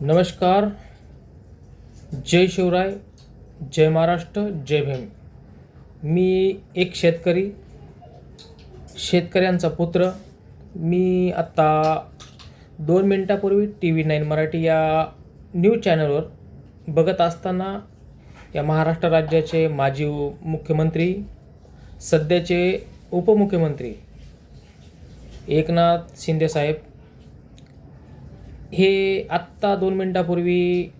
नमस्कार. जय शिवराय जय महाराष्ट्र जय भीम. मी एक शेतकरी शेतकऱ्यांचा पुत्र. मी आत्ता दोन मिनटापूर्वी टी व्ही नाईन मराठी या न्यूज चॅनलवर बघत असताना या महाराष्ट्र राज्याचे माजी मुख्यमंत्री सध्याचे उपमुख्यमंत्री एकनाथ शिंदेसाहेब हे आत्ता दोन मिनटापूर्वी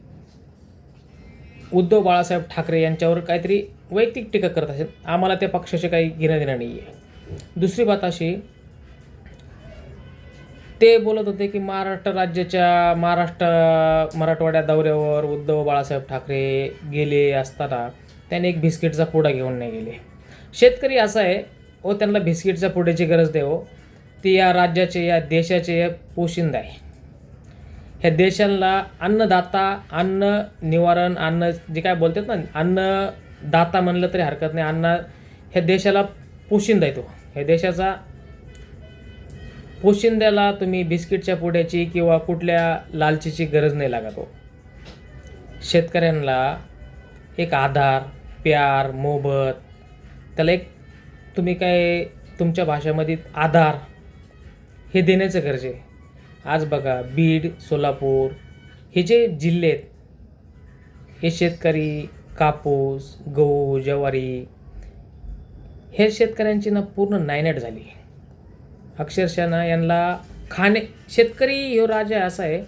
उद्धव बाळासाहेब ठाकरे यांच्यावर काहीतरी वैयक्तिक टीका करत असेल आम्हाला त्या पक्षाचे काही घेणं देणं नाही आहे दुसरी बात अशी ते बोलत होते की महाराष्ट्र राज्याच्या महाराष्ट्र मराठवाड्या दौऱ्यावर उद्धव बाळासाहेब ठाकरे गेले असताना त्याने एक बिस्किटचा पुडा घेऊन नाही गेले. शेतकरी असा आहे व त्यांना बिस्किटच्या पुड्याची गरज देव ती या राज्याचे या देशाचे पोशिंदा आहे. ह्या देशाला अन्नदाता अन्न निवारण अन्न जे काय बोलतात ना अन्नदाता म्हणलं तरी हरकत नाही. अन्न ह्या देशाला पोशिंदा येतो ह्या देशाचा पोशिंद्याला तुम्ही बिस्किटच्या पुड्याची किंवा कुठल्या लालचीची गरज नाही लागत हो. शेतकऱ्यांना एक आधार प्यार मोबत त्याला एक तुम्ही काय तुमच्या भाषेमध्ये आधार हे देण्याचं गरजे आज बघा बीड सोलापूर हे जे जिल्हे आहेत हे शेतकरी कापूस गहू ज्वारी हे शेतकऱ्यांची ना पूर्ण नायनाट झाली. अक्षरशः ना यांना खाणे शेतकरी ह्यो राजा असा आहे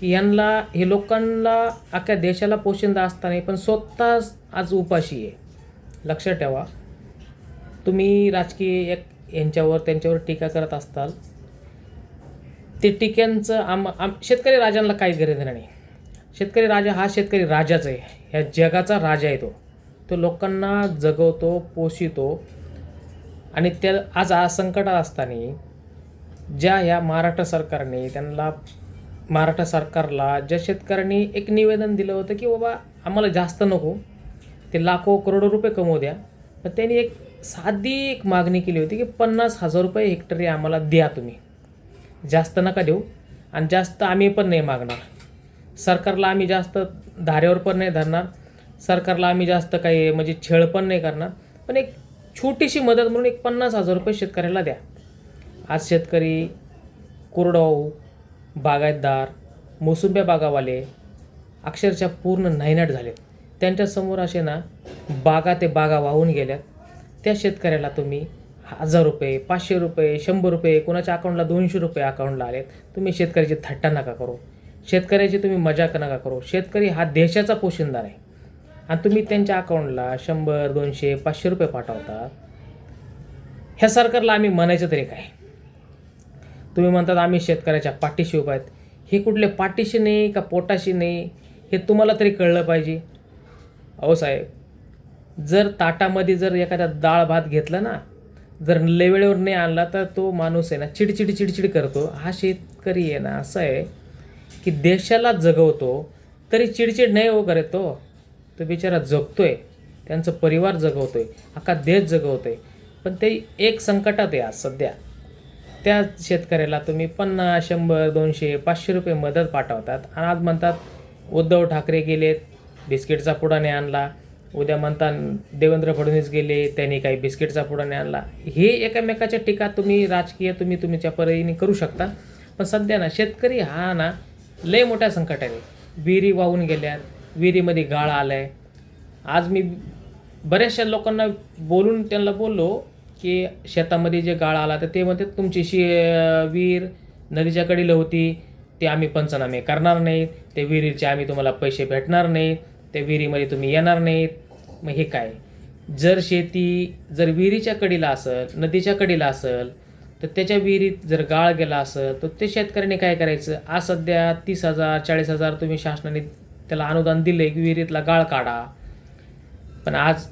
की यांना हे लोकांना अख्ख्या देशाला पोशिंदा असताना पण स्वतःच आज उपाशी आहे. लक्षात ठेवा तुम्ही राजकीय एक यांच्यावर त्यांच्यावर टीका करत असताल ते टिक्यांचं आम आम शेतकरी राजांना काही गरज नाही. शेतकरी राजा हा शेतकरी राजाच आहे. ह्या जगाचा राजा आहे तो. तो लोकांना जगवतो पोषितो. आणि त्या आज आज संकटात असताना ज्या ह्या महाराष्ट्र सरकारने त्यांना महाराष्ट्र सरकारला ज्या शेतकऱ्यांनी एक निवेदन दिलं होतं की बाबा आम्हाला जास्त नको ते लाखो करोडो रुपये कमवू द्या. पण त्यांनी एक साधी एक मागणी केली होती की पन्नास हजार रुपये हेक्टरी आम्हाला द्या तुम्ही. जास्त नका देऊ. आणि जास्त आम्ही पण नाही मागणार. सरकारला आम्ही जास्त धारेवर पण नाही धरणार. सरकारला आम्ही जास्त काही म्हणजे छेळ पण नाही करणार. पण एक छोटीशी मदत म्हणून एक पन्नास हजार रुपये शेतकऱ्याला द्या. आज शेतकरी कोरडवाहू बागायतदार मोसुंब्या बागावाले अक्षरशः पूर्ण नायनाट झालेत त्यांच्यासमोर असे ना बागा ते बागा वाहून गेल्यात. त्या शेतकऱ्याला तुम्ही हजार रुपये पाचशे रुपये शंभर रुपये कोणाच्या अकाउंटला दोनशे रुपये अकाउंटला आलेत तुम्ही शेतकऱ्याची थट्टा नका करू. शेतकऱ्याची तुम्ही मजाक नका करू. शेतकरी हा देशाचा पोशिंदा आहे. आणि तुम्ही त्यांच्या अकाउंटला शंभर दोनशे पाचशे रुपये पाठवता. ह्या सरकारला आम्ही म्हणायचं तरी काय? तुम्ही म्हणतात आम्ही शेतकऱ्याच्या पाठीशी उभा आहेत. हे कुठले पाठीशी नाही का पोटाशी नाही हे तुम्हाला तरी कळलं पाहिजे. अहो साहेब जर ताटामध्ये जर एखादा डाळ भात घेतला ना जर वेळेवर नाही आणला तर तो माणूस आहे ना चिडचिड चिडचिड करतो. हा शेतकरी आहे ना असं आहे की देशाला जगवतो तरी चिडचिड नाही हो करत तो तो बिचारा जगतो आहे त्यांचं परिवार जगवतो आहे अख्खा देश जगवतो आहे पण ते एक संकटात आहे आज सध्या. त्या शेतकऱ्याला तुम्ही पन्नास शंभर दोनशे पाचशे रुपये मदत पाठवतात. आणि आज म्हणतात उद्धव ठाकरे गेलेत बिस्किटचा पुडा नाही आणला. उद्या म्हणता देवेंद्र फडणवीस गेले त्यांनी काही बिस्किटचा पुडा नाही आणला. हे एकामेकाच्या टीका तुम्ही राजकीय तुम्ही तुमच्या परीने करू शकता. पण सध्या ना शेतकरी हा ना लय मोठ्या संकटाने आहे. विहिरी वाहून गेल्यात विहिरीमध्ये गाळ आलाय. आज मी बऱ्याचशा लोकांना बोलून त्यांना बोललो की शेतामध्ये जे गाळ आला तर ते म्हणतात तुमची शि विहीर नदीच्याकडील होती ते आम्ही पंचनामे करणार नाही. ते विहिरीचे आम्ही तुम्हाला पैसे भेटणार नाहीत त्या विहिरीमध्ये तुम्ही येणार नाहीत. मग हे काय? जर शेती जर विहिरीच्या कडीला असेल नदीच्या कडीला असेल तर त्याच्या विहिरीत जर गाळ गेला असेल तर ते शेतकऱ्याने काय करायचं? आज सध्या तीस हजार चाळीस हजार तुम्ही शासनाने त्याला अनुदान दिले की विहिरीतला गाळ काढा. पण आज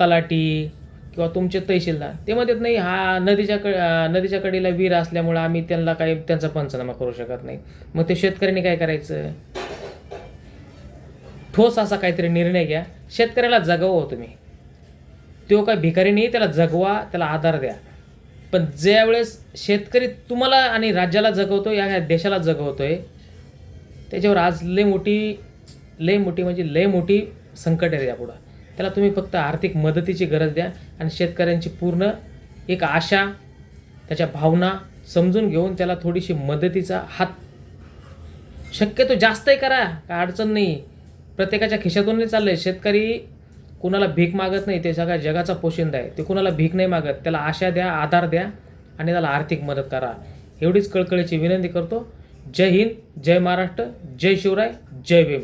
तलाठी किंवा तुमचे तहसीलदार ते म्हणतात नाही हा नदीच्या क नदीच्या कडेला विहीर असल्यामुळं आम्ही त्यांना काही त्यांचा पंचनामा करू शकत नाही. मग ते शेतकऱ्यांनी काय करायचं? ठोस असा काहीतरी निर्णय घ्या. शेतकऱ्याला जगवा हो तुम्ही. तो काय भिकारी नाही त्याला जगवा त्याला आधार द्या. पण ज्यावेळेस शेतकरी तुम्हाला आणि राज्याला जगवतो या ह्या देशाला जगवतोय त्याच्यावर आज लय मोठी लय मोठी म्हणजे लय मोठी संकट आहे त्यापुढं त्याला तुम्ही फक्त आर्थिक मदतीची गरज द्या आणि शेतकऱ्यांची पूर्ण एक आशा त्याच्या भावना समजून घेऊन त्याला थोडीशी मदतीचा हात शक्यतो जास्तही करा काय अडचण नाही. प्रत्येकाच्या खिशातून चाललं आहे शेतकरी कुणाला भीक मागत नाही ते सगळ्या जगाचा पोशिंदा आहे. ते कुणाला भीक नाही मागत त्याला आशा द्या आधार द्या आणि त्याला आर्थिक मदत करा. एवढीच कळकळीची विनंती करतो. जय हिंद जय महाराष्ट्र जय शिवराय जय भीम.